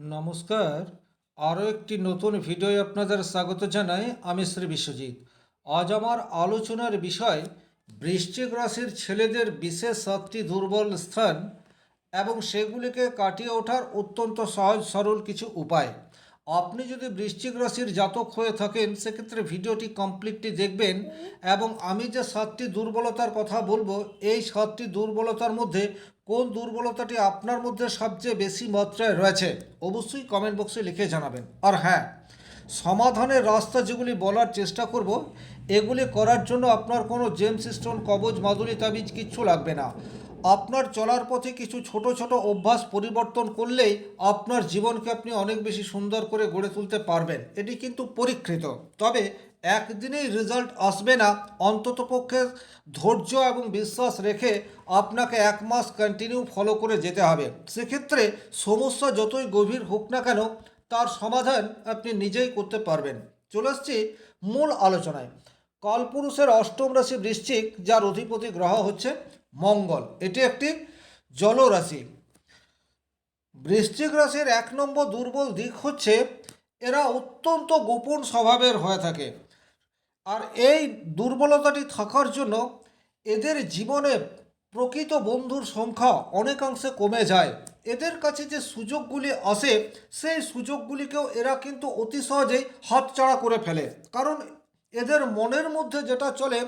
নমস্কার। আরও একটি নতুন ভিডিও আপনাদের স্বাগত জানাই আমি শ্রী বিশ্বজিৎ। আজ আমার আলোচনার বিষয় বৃশ্চিক রাশির ছেলেদের বিশেষ সাতটি দুর্বল স্থান এবং সেগুলিকে কাটিয়ে ওঠার অত্যন্ত সহজ সরল কিছু উপায়। আপনি যদি বৃশ্চিক রাশির জাতক হয়ে থাকেন, সেক্ষেত্রে ভিডিওটি কমপ্লিটলি দেখবেন এবং আমি যে সাতটি দুর্বলতার কথা বলব, এই সাতটি দুর্বলতার মধ্যে কোন দুর্বলতাটি আপনার মধ্যে সবচেয়ে বেশি মাত্রায় রয়েছে, অবশ্যই কমেন্ট বক্সে লিখে জানাবেন। আর হ্যাঁ সমাধানের রাস্তা যেগুলি বলার চেষ্টা করব, এগুলি করার জন্য আপনার কোনো জেমস স্টোন কবজ, মাদুলি, তাবিজ কিচ্ছু লাগবে না। আপনার চলার পথে কিছু ছোট ছোট অভ্যাস পরিবর্তন করলেই আপনার জীবনকে আপনি অনেক বেশি সুন্দর করে গড়ে তুলতে পারবেন। এটি কিন্তু পরীক্ষিত তবে একদিনেই রেজাল্ট আসবে না। অন্ততপক্ষে ধৈর্য এবং বিশ্বাস রেখে আপনাকে এক মাস কন্টিনিউ ফলো করে যেতে হবে। সেক্ষেত্রে সমস্যা যতই গভীর হোক না কেন, তার সমাধান আপনি নিজেই করতে পারবেন। চলে আসছি মূল আলোচনায়। কালপুরুষের অষ্টম রাশি বৃশ্চিক, যার অধিপতি গ্রহ হচ্ছে মঙ্গল। এটি একটি জলরাশি। বৃশ্চিক রাশির এক নম্বর দুর্বল দিক হচ্ছে, এরা অত্যন্ত গোপন স্বভাবের হয়ে থাকে। আর এই দুর্বলতাটি থাকার জন্য এদের জীবনে প্রকৃত বন্ধুর সংখ্যা অনেকাংশে কমে যায়। এদের কাছে যে সুযোগগুলি আসে, সেই সুযোগগুলিকেও এরা কিন্তু অতি সহজেই হাতছাড়া করে ফেলে। কারণ এদের মনের মধ্যে যেটা চলে,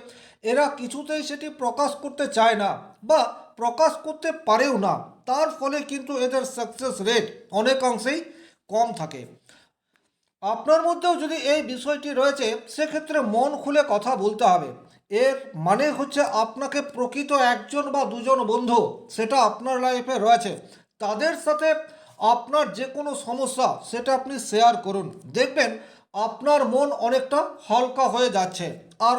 এরা কিছুতেই সেটি প্রকাশ করতে চায় না বা প্রকাশ করতে পারেও না। তার ফলে কিন্তু এদের সাকসেস রেট অনেকাংশেই কম থাকে। আপনার মধ্যেও যদি এই বিষয়টি রয়েছে, সেক্ষেত্রে মন খুলে কথা বলতে হবে। এর মানে হচ্ছে আপনাকে প্রকৃত একজন বা দুজন বন্ধু, সেটা আপনার লাইফে রয়েছে। তাদের সাথে আপনার যে কোনো সমস্যা, সেটা আপনি শেয়ার করুন। দেখবেন আপনার মন অনেকটা হালকা হয়ে যাচ্ছে। আর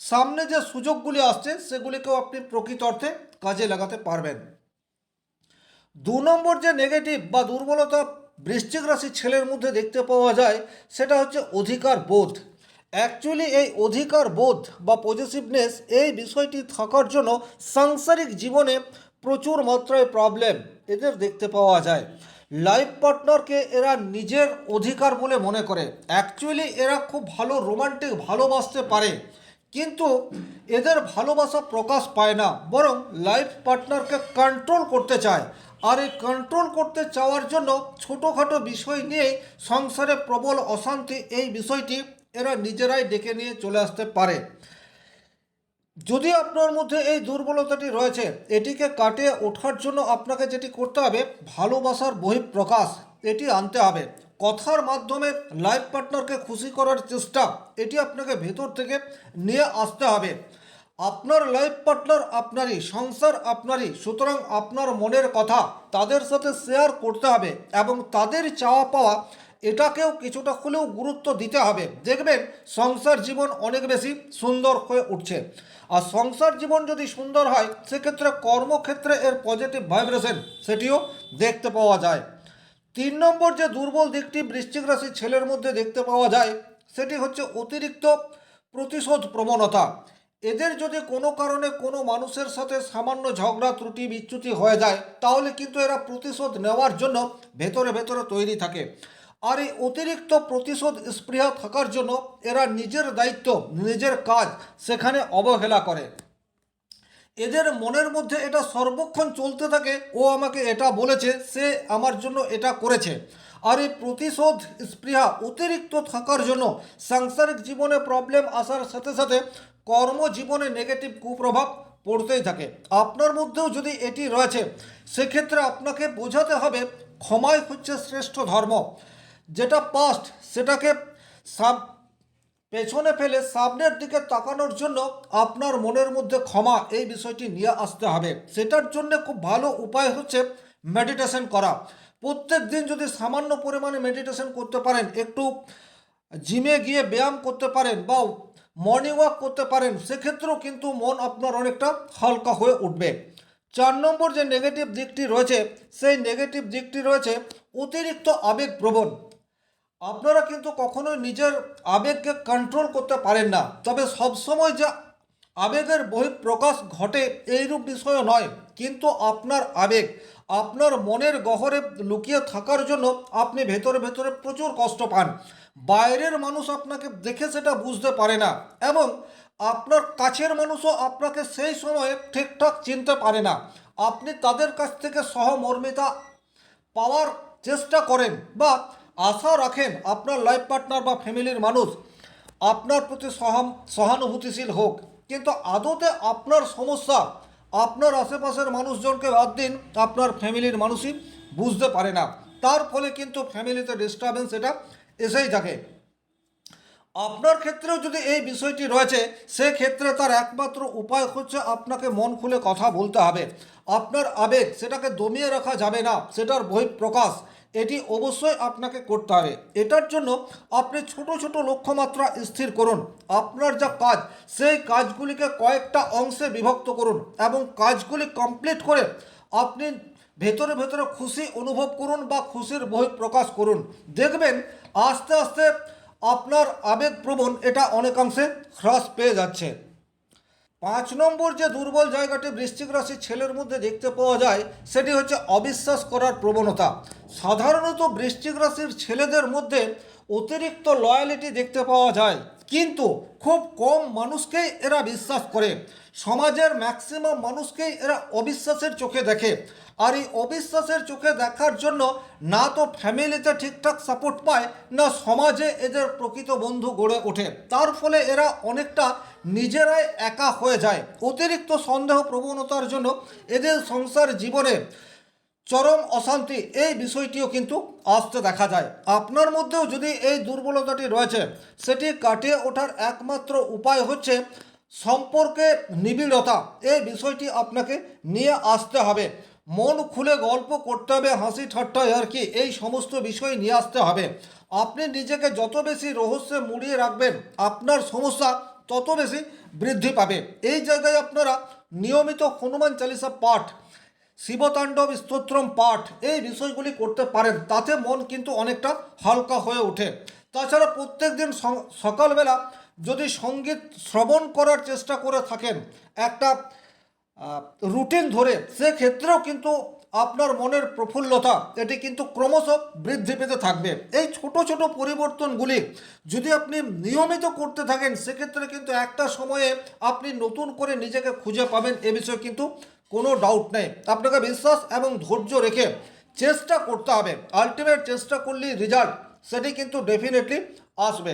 সামনে যে সুযোগগুলি আসছে, সেগুলিকেও আপনি প্রকৃত অর্থে কাজে লাগাতে পারবেন। দু নম্বর যে নেগেটিভ বা দুর্বলতা বৃশ্চিক রাশির ছেলের মধ্যে দেখতে পাওয়া যায়, সেটা হচ্ছে অধিকার বোধ। অ্যাকচুয়ালি এই অধিকার বোধ বা পজিটিভনেস এই বিষয়টি থাকার জন্য সাংসারিক জীবনে প্রচুর মাত্রায় প্রবলেম এদের দেখতে পাওয়া যায়। লাইফ পার্টনারকে এরা নিজের অধিকার বলে মনে করে। অ্যাকচুয়ালি এরা খুব ভালো রোমান্টিক ভালোবাসতে পারে। কিন্তু এদের ভালোবাসা প্রকাশ পায় না, বরং লাইফ পার্টনারকে কন্ট্রোল করতে চায়। আর এই কন্ট্রোল করতে চাওয়ার জন্য ছোটোখাটো বিষয় নিয়েই সংসারে প্রবল অশান্তি এই বিষয়টি এরা নিজেরাই ডেকে নিয়ে চলে আসতে পারে। যদি আপনার মধ্যে এই দুর্বলতাটি রয়েছে, এটিকে কাটিয়ে ওঠার জন্য আপনাকে যেটি করতে হবে, ভালোবাসার বহিঃপ্রকাশ, এটি আনতে হবে। কথার মাধ্যমে লাইফ পার্টনারকে খুশি করার চেষ্টা, এটি আপনাকে ভেতর থেকে নিয়ে আসতে হবে। আপনার লাইফ পার্টনার আপনারই, সংসার আপনারই, সুতরাং আপনার মনের কথা তাদের সাথে শেয়ার করতে হবে এবং তাদের চাওয়া পাওয়া এটাকেও কিছুটা হলেও গুরুত্ব দিতে হবে। দেখবেন, সংসার জীবন অনেক বেশি সুন্দর হয়ে উঠছে। আর সংসার জীবন যদি সুন্দর হয়, সেক্ষেত্রে কর্মক্ষেত্রে এর পজিটিভ ভাইব্রেশন সেটিও দেখতে পাওয়া যায়। তিন নম্বর যে দুর্বল দিকটি বৃশ্চিক রাশির ছেলের মধ্যে দেখতে পাওয়া যায়, সেটি হচ্ছে অতিরিক্ত প্রতিশোধ প্রবণতা। এদের যদি কোনো কারণে কোনো মানুষের সাথে সামান্য ঝগড়া, ত্রুটি, বিচ্যুতি হয়ে যায়, তাহলে কিন্তু এরা প্রতিশোধ নেওয়ার জন্য ভেতরে ভেতরে তৈরি থাকে। আর এই অতিরিক্ত প্রতিশোধ স্পৃহা থাকার জন্য এরা নিজের দায়িত্ব, নিজের কাজ সেখানে অবহেলা করে। এদের মনের মধ্যে এটা সর্বক্ষণ চলতে থাকে, ও আমাকে এটা বলেছে, সে আমার জন্য এটা করেছে। আর এই প্রতিশোধ স্পৃহা অতিরিক্ত থাকার জন্য সাংসারিক জীবনে প্রবলেম আসার সাথে সাথে কর্মজীবনে নেগেটিভ কুপ্রভাব পড়তেই থাকে। আপনার মধ্যেও যদি এটি রয়েছে, সেক্ষেত্রে আপনাকে বোঝাতে হবে, ক্ষমাই হচ্ছে শ্রেষ্ঠ ধর্ম। যেটা পাস্ট সেটাকে সাব পেছনে ফেলে সামনের দিকে তাকানোর জন্য আপনার মনের মধ্যে ক্ষমা এই বিষয়টি নিয়ে আসতে হবে। সেটার জন্য খুব ভালো উপায় হচ্ছে মেডিটেশন করা। প্রত্যেক দিন যদি সামান্য পরিমাণে মেডিটেশন করতে পারেন, একটু জিমে গিয়ে ব্যায়াম করতে পারেন বা মর্নিং ওয়াক করতে পারেন, সেক্ষেত্রেও কিন্তু মন আপনার অনেকটা হালকা হয়ে উঠবে। চার নম্বর যে নেগেটিভ দিকটি রয়েছে, সেই নেগেটিভ দিকটি রয়েছে অতিরিক্ত আবেগপ্রবণ। আপনারা কিন্তু কখনোই নিজের আবেগকে কন্ট্রোল করতে পারেন না। তবে সবসময় যে আবেগের বহিঃপ্রকাশ ঘটে এইরূপ বিষয়ও নয়। কিন্তু আপনার আবেগ, আপনার মনের গহরে লুকিয়ে থাকার জন্য আপনি ভেতরে ভেতরে প্রচুর কষ্ট পান। বাইরের মানুষ আপনাকে দেখে সেটা বুঝতে পারে না এবং আপনার কাছের মানুষও আপনাকে সেই সময়ে ঠিকঠাক চিনতে পারে না। আপনি তাদের কাছ থেকে সহমর্মিতা পাওয়ার চেষ্টা করেন বা আশা রাখেন আপনার লাইফ পার্টনার বা ফ্যামিলির মানুষ আপনার প্রতি সহানুভূতিশীল হোক। কিন্তু আদতে আপনার সমস্যা, আপনার আশেপাশের মানুষজনকে বাদ দিন, আপনার ফ্যামিলির মানুষই বুঝতে পারে না। তার ফলে কিন্তু ফ্যামিলিতে ডিস্টারবেন্স এটা এসেই থাকে। আপনার ক্ষেত্রেও যদি এই বিষয়টি রয়েছে, সেক্ষেত্রে তার একমাত্র উপায় হচ্ছে আপনাকে মন খুলে কথা বলতে হবে। আপনার আবেগ সেটাকে দমিয়ে রাখা যাবে না, সেটার বহিঃপ্রকাশ। এটি অবশ্যই আপনাকে করতে হবে। এটার জন্য আপনি ছোট ছোট লক্ষ্যমাত্রা স্থির করুন। আপনার যা কাজ, সেই কাজগুলিকে কয়েকটা অংশে বিভক্ত করুন এবং কাজগুলি কমপ্লিট করে আপনি ভেতরে ভেতরে খুশি অনুভব করুন বা খুশির বহি প্রকাশ করুন। দেখবেন আস্তে আস্তে আপনার আবেগপ্রবণ এটা অনেকাংশে হ্রাস পেয়ে যাচ্ছে। পাঁচ নম্বর যে দুর্বল জায়গাটি বৃশ্চিক রাশির ছেলের মধ্যে দেখতে পাওয়া যায়, সেটি হচ্ছে অবিশ্বাস করার প্রবণতা। সাধারণত বৃশ্চিক রাশির ছেলেদের মধ্যে অতিরিক্ত লয়ালিটি দেখতে পাওয়া যায়। কিন্তু খুব কম মানুষকেই এরা বিশ্বাস করে। সমাজের ম্যাক্সিমাম মানুষকেই এরা অবিশ্বাসের চোখে দেখে। আর এই অবিশ্বাসের চোখে দেখার জন্য না তো ফ্যামিলিতে ঠিকঠাক সাপোর্ট পায়, না সমাজে এদের প্রকৃত বন্ধু গড়ে ওঠে। তার ফলে এরা অনেকটা নিজেরাই একা হয়ে যায়। অতিরিক্ত সন্দেহ প্রবণতার জন্য এদের সংসার জীবনে চরম অশান্তি, এই বিষয়টিও কিন্তু আসতে দেখা যায়। আপনার মধ্যেও যদি এই দুর্বলতাটি রয়েছে, সেটি কাটিয়ে ওঠার একমাত্র উপায় হচ্ছে সম্পর্কে নিবিড়তা এই বিষয়টি আপনাকে নিয়ে আসতে হবে। মন খুলে গল্প করতে হবে, হাসি ঠাট্টা আর কি, এই সমস্ত বিষয় নিয়ে আসতে হবে। আপনি নিজেকে যত বেশি রহস্যে মুড়িয়ে রাখবেন, আপনার সমস্যা তত বেশি বৃদ্ধি পাবে। এই জায়গায় আপনারা নিয়মিত হনুমান চালিসা পাঠ, শিবতাণ্ডব স্তোত্রম পাঠ, এই বিষয়গুলি করতে পারেন, তাতে মন কিন্তু অনেকটা হালকা হয়ে ওঠে। তাছাড়া প্রত্যেক দিন সকালবেলা যদি সংগীত শ্রবণ করার চেষ্টা করে থাকেন একটা রুটিন ধরে, সেক্ষেত্রেও কিন্তু আপনার মনের প্রফুল্লতা, এটি কিন্তু ক্রমশ বৃদ্ধি পেতে থাকবে। এই ছোট ছোট পরিবর্তনগুলি যদি আপনি নিয়মিত করতে থাকেন, সেক্ষেত্রে কিন্তু একটা সময়ে আপনি নতুন করে নিজেকে খুঁজে পাবেন, এ বিষয়ে কিন্তু কোনো ডাউট নেই। আপনাকে বিশ্বাস এবং ধৈর্য রেখে চেষ্টা করতে হবে। আলটিমেট চেষ্টা করলেই রেজাল্ট সেটি কিন্তু ডেফিনেটলি আসবে।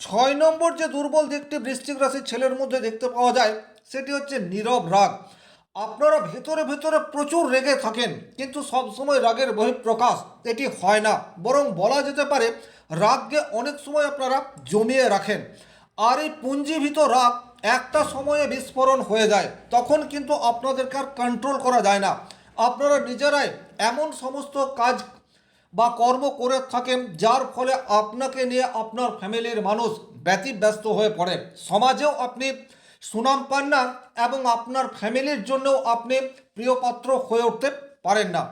ছয় নম্বর যে দুর্বল দিকটি বৃশ্চিক রাশির ছেলের মধ্যে দেখতে পাওয়া যায়, সেটি হচ্ছে নীরব রাগ। আপনারা ভেতরে ভেতরে প্রচুর রেগে থাকেন, কিন্তু সবসময় রাগের বহিঃপ্রকাশ এটি হয় না। বরং বলা যেতে পারে, রাগকে অনেক সময় আপনারা জমিয়ে রাখেন। আর এই পুঞ্জীভূত রাগ একটা সময়ে বিস্ফোরণ হয়ে যায়, তখন কিন্তু আপনাদেরকে আর কন্ট্রোল করা যায় না। আপনারা নিজেরাই এমন সমস্ত কাজ বা কর্ম করে থাকেন, যার ফলে আপনাকে নিয়ে আপনার ফ্যামিলির মানুষ ব্যতিব্যস্ত হয়ে পড়ে। সমাজেও আপনি সুনাম পান না এবং আপনার ফ্যামিলির জন্যও আপনি প্রিয়পাত্র হয়ে উঠতে পারেন না।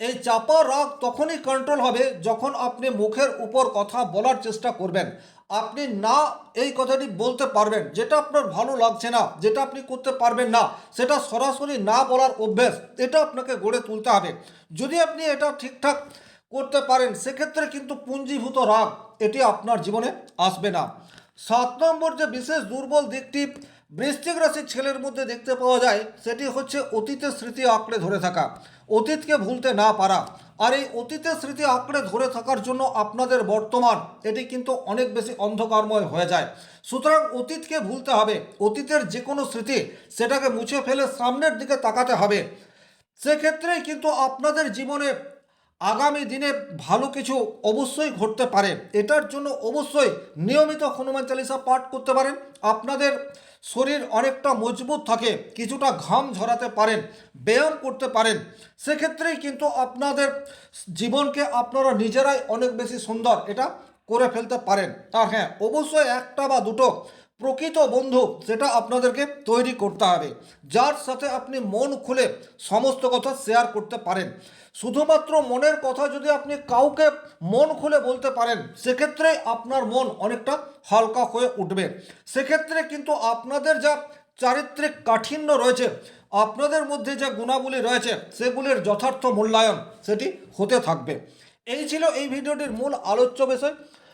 এই চাপা রাগ তখনই কন্ট্রোল হবে যখন আপনি মুখের উপর কথা বলার চেষ্টা করবেন। আপনি না এই কথাটি বলতে পারবেন, যেটা আপনার ভালো লাগছে না, যেটা আপনি করতে পারবেন না, সেটা সরাসরি না বলার অভ্যেস, এটা আপনাকে গড়ে তুলতে হবে। যদি আপনি এটা ঠিকঠাক করতে পারেন, সেক্ষেত্রে কিন্তু পুঞ্জীভূত রাগ, এটি আপনার জীবনে আসবে না। সাত নম্বর যে বিশেষ দুর্বল দিকটি বৃশ্চিক রাশির ছেলের মধ্যে দেখতে পাওয়া যায়, সেটি হচ্ছে অতীতের স্মৃতি আঁকড়ে ধরে থাকা। অতীতকে ভুলতে না পারা। আর এই অতীতের স্মৃতি আঁকড়ে ধরে থাকার জন্য আপনাদের বর্তমান, এটি কিন্তু অনেক বেশি অন্ধকারময় হয়ে যায়। সুতরাং অতীতকে ভুলতে হবে। অতীতের যে কোনো স্মৃতি, সেটাকে মুছে ফেলে সামনের দিকে তাকাতে হবে। সেক্ষেত্রেই কিন্তু আপনাদের জীবনে আগামী দিনে ভালো কিছু অবশ্যই ঘটতে পারে। এটার জন্য অবশ্যই নিয়মিত হনুমান চালিসা পাঠ করতে পারেন। আপনাদের শরীর অনেকটা মজবুত থাকে, কিছুটা ঘাম ঝরাতে পারেন, ব্যায়াম করতে পারেন। সেক্ষেত্রেই কিন্তু আপনাদের জীবনকে আপনারা নিজেরাই অনেক বেশি সুন্দর এটা করে ফেলতে পারেন। আর হ্যাঁ অবশ্যই একটা বা দুটো প্রকৃত বন্ধু সেটা আপনাদেরকে তৈরি করতে হবে, যার সাথে আপনি মন খুলে সমস্ত কথা শেয়ার করতে পারেন। শুধুমাত্র মনের কথা যদি আপনি কাউকে মন খুলে বলতে পারেন, সেক্ষেত্রে আপনার মন অনেকটা হালকা হয়ে উঠবে। সেক্ষেত্রে কিন্তু আপনাদের যা চারিত্রিক কাঠিন্য রয়েছে, আপনাদের মধ্যে যে গুণাবলী রয়েছে, সেগুলির যথার্থ মূল্যায়ন সেটি হতে থাকবে। এই ছিল এই ভিডিওটির মূল আলোচ্য বিষয়।